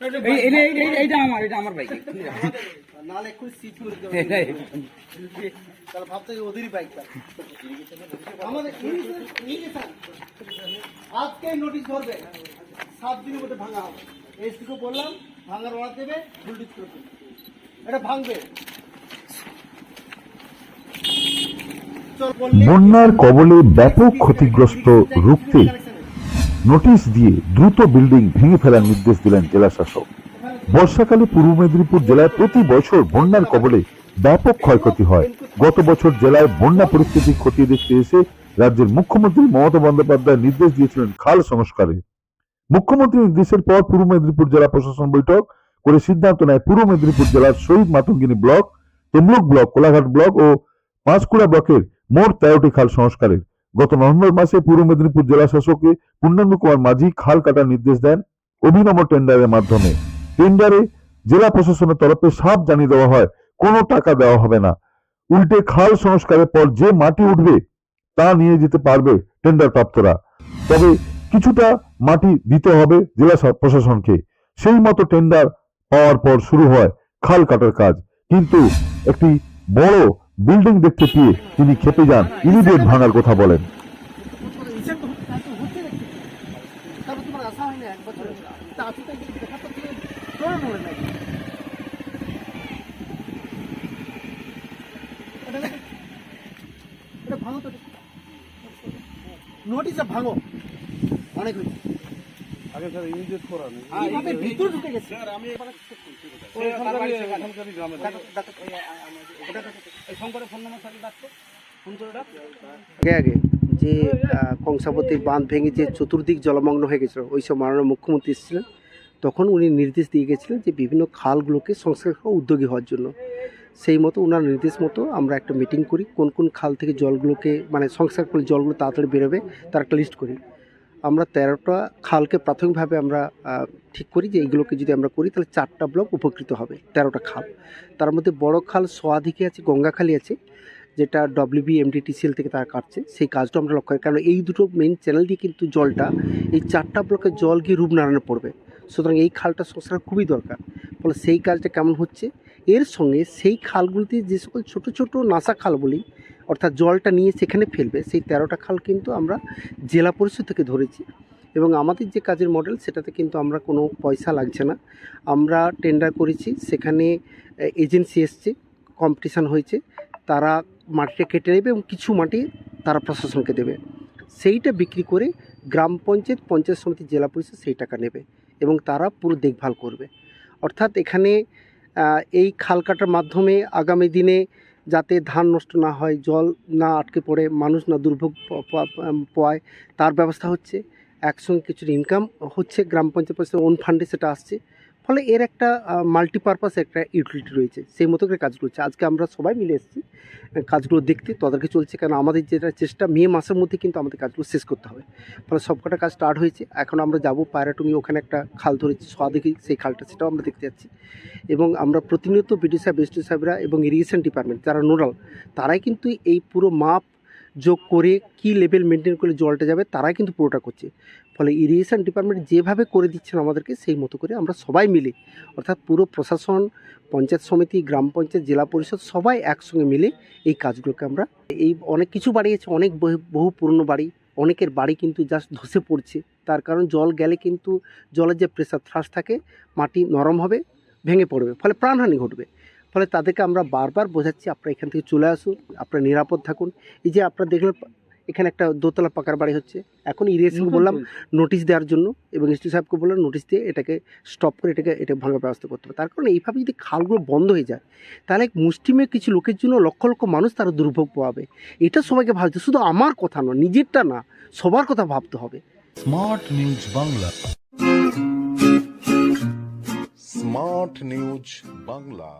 এই- এই- এই- এই- এইটা আমার এটা আমার বাইক নাহলে এক্ষুনি সিট তাহলে ভাবতে ওদেরই বাইকটা আমাদের ইরিগেশন ইরিগেশন আজকে নোটিশ ধরবে। সাত দিনের মধ্যে ভাঙা হবে। বললাম ভাঙার অর্ডার দেবে ভুলটিস করে দেবে। এটা ভাঙবে। বন্যার কবলে ব্যাপক ক্ষতিগ্রস্ত রুখতে নোটিশ দিয়ে দ্রুত বিল্ডিং ভেঙে ফেলার নির্দেশ দিলেন জেলা শাসক। বর্ষাকালে পূর্ব মেদিনীপুর জেলায় প্রতি বছর বন্যার কবলে ব্যাপক ক্ষয়ক্ষতি হয়। গত বছর জেলায় বন্যা পরিস্থিতি খতিয়ে দেখতে এসে রাজ্যের মুখ্যমন্ত্রী মমতা বন্দ্যোপাধ্যায় নির্দেশ দিয়েছিলেন খাল সংস্কারে। মুখ্যমন্ত্রীর নির্দেশের পর পূর্ব মেদিনীপুর জেলা প্রশাসন বৈঠক করে সিদ্ধান্ত নেয় পূর্ব মেদিনীপুর জেলার Shahid Matangini block, Tamluk block, Kolaghat block ও পাঁশকুড়া ব্লকের মোট তেরোটি খাল সংস্কারের। গত নভেম্বর মাসে পূর্ব মেদিনীপুর জেলা শাসককে পূর্ণাঙ্গ কুমার মাঝি খাল কাটার নির্দেশ দেন অভিনব টেন্ডারের মাধ্যমে। টেন্ডারে জেলা প্রশাসনের তরফে সাফ জানিয়ে দেওয়া হয়, কোনো টাকা দেওয়া হবে না। উল্টে খাল সংস্কারের পর যে মাটি উঠবে, তা নিয়ে যেতে পারবে টেন্ডার প্রাপ্তরা। তবে কিছুটা মাটি দিতে হবে জেলা প্রশাসনকে। সেই মতো টেন্ডার পাওয়ার পর শুরু হয় খাল কাটার কাজ। কিন্তু একটি বড় বিল্ডিং দেখতে পেয়ে তিনি খেপে যান। ইমিডিয়েট ভাঙার কথা বলেন। ভাঙো তো। নোটিশটা ভাঙো। অনেক হয়েছে। আগে স্যার ইমিডিয়েট করা নেই এইভাবে ভিতর ঢুকে গেছে। ওই এখানকারই এখানকারই গ্রামে দেখো, দেখো, শঙ্করের ফোন নাম্বার সাথে ডাকতো ফোন করে ডাক আগে আগে যে কংসাবতীর বাঁধ ভেঙে যে চতুর্দিক জলমগ্ন হয়ে গেছিল ওই সব মাননীয় মুখ্যমন্ত্রী এসেছিলেন তখন উনি নির্দেশ দিয়ে গেছিলেন যে বিভিন্ন খালগুলোকে সংস্কার করা উদ্যোগী হওয়ার জন্য। সেই মতো ওনার নির্দেশ মতো আমরা একটা মিটিং করি কোন কোন খাল থেকে জলগুলোকে মানে সংস্কার করলে জলগুলো তাড়াতাড়ি বেরোবে তার একটা লিস্ট করি। আমরা তেরোটা খালকে প্রাথমিকভাবে আমরা ঠিক করি যে এইগুলোকে যদি আমরা করি, তাহলে চারটা ব্লক উপকৃত হবে তেরোটা খাল। তার মধ্যে বড় খাল সোয়াদিকে আছে গঙ্গাখালি আছে, যেটা ডব্লিউবি এমডিটিসিএল থেকে তারা কাটছে। সেই কাজটা আমরা লক্ষ্য করি। কারণ এই দুটো মেন চ্যানেল দিয়ে কিন্তু জলটা, এই চারটা ব্লকের জল গিয়ে রূপনারায়ণে পড়বে। সুতরাং এই খালটা সংস্কার খুবই দরকার। ফলে সেই কাজটা কেমন হচ্ছে? এর সঙ্গে সেই খালগুলিতে যে সকল ছোটো ছোটো নাসা খাল বলি অর্থাৎ জলটা নিয়ে সেখানে ফেলবে, সেই তেরোটা খাল কিন্তু আমরা জেলা পরিষদ থেকে ধরেছি। এবং আমাদের যে কাজের মডেল সেটাতে কিন্তু আমরা কোনো পয়সা লাগছে না। আমরা টেন্ডার করেছি, সেখানে এজেন্সি এসছে কম্পিটিশান হয়েছে, তারা মাটিটা কেটে নেবে এবং কিছু মাটি তারা প্রশাসনকে দেবে। সেইটা বিক্রি করে গ্রাম পঞ্চায়েত পঞ্চায়েত সমিতি, জেলা পরিষদ সেই টাকা নেবে এবং তারা পুরো দেখভাল করবে। অর্থাৎ এখানে এই খাল কাটার মাধ্যমে আগামী দিনে যাতে ধান নষ্ট না হয়, জল না আটকে পড়ে, মানুষ না দুর্ভোগ পায় তার ব্যবস্থা হচ্ছে। একসঙ্গে কিছু ইনকাম হচ্ছে, গ্রাম পঞ্চায়েত ওন ফান্ডে সেটা আসছে। ফলে এর একটা মাল্টিপারপাস একটা ইউটিলিটি রয়েছে। সেই মতো করে কাজগুলো হচ্ছে। আজকে আমরা সবাই মিলে এসেছি কাজগুলো দেখতে, তদারকি চলছে। কারণ আমাদের যেটা চেষ্টা, মে মাসের মধ্যে কিন্তু আমাদের কাজগুলো শেষ করতে হবে। ফলে সবকটা কাজ স্টার্ট হয়েছে। এখন আমরা যাব পায়রাটুমি ওখানে একটা খাল ধরেছি সোয়াদিকে সেই খালটা, সেটাও আমরা দেখতে যাচ্ছি। এবং আমরা প্রতিনিয়ত বিডি সাহেব এসটি সাহেবরা এবং ইরিগেশন ডিপার্টমেন্ট যারা নোডাল, তারাই কিন্তু এই পুরো মাপ যোগ করে কি লেভেল মেনটেন করলে জলটা যাবে, তারাই কিন্তু পুরোটা করছে। ফলে ইরিগেশন ডিপার্টমেন্ট যেভাবে করে দিচ্ছেন আমাদেরকে, সেই মতো করে আমরা সবাই মিলে, অর্থাৎ পুরো প্রশাসন, পঞ্চায়েত সমিতি, গ্রাম পঞ্চায়েত, জেলা পরিষদ সবাই একসঙ্গে মিলে এই কাজগুলোকে আমরা, এই অনেক কিছু বাড়ি আছে, অনেক বহু- পুরনো বাড়ি, অনেকের বাড়ি কিন্তু জাস্ট ধসে পড়ছে। তার কারণ জল গেলে কিন্তু জলের যে প্রেসার থ্রাস থাকে, মাটি নরম হবে, ভেঙে পড়বে, ফলে প্রাণহানি ঘটবে। ফলে তাদেরকে আমরা বারবার বোঝাচ্ছি আপনারা এখান থেকে চলে আসুন আপনারা নিরাপদ থাকুন। এই যে আপনারা দেখলেন এখানে একটা দোতলা পাকার বাড়ি হচ্ছে। এখন ইরিগেশনকে বললাম নোটিশ দেওয়ার জন্য এবং এসটি সাহেবকে বললাম নোটিশ দিয়ে এটাকে স্টপ করে এটাকে এটা ভাঙার ব্যবস্থা করতে হবে। তার কারণে এইভাবে যদি খালগুলো বন্ধ হয়ে যায় তাহলে মুষ্টিমেয় কিছু লোকের জন্য লক্ষ লক্ষ মানুষ তারা দুর্ভোগ পাবে এটা সবাইকে ভাবতে শুধু আমার কথা নয় নিজেরটা না সবার কথা ভাবতে হবে। Smart news Bangla smart news Bangla